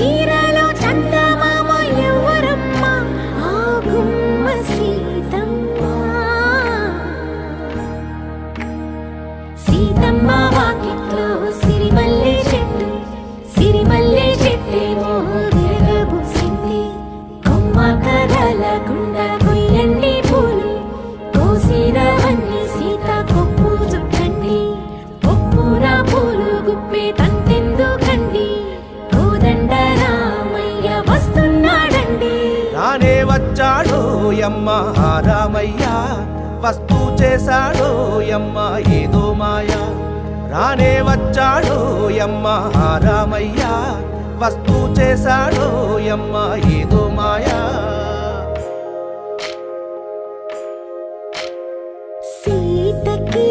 చీరలో చందమామ ఎవరమ్మ? ఆ గుమ్మ సీతమ్మ. సీతమ్మ చేశాడోయమ్మ వస్తు చేశాడో చేశాడోయమ్మ ఏదో మాయా. రానే వచ్చాడోయమ్మ వస్తు చేశాడో చేశాడోయమ్మ ఏదో మాయా. సీతకి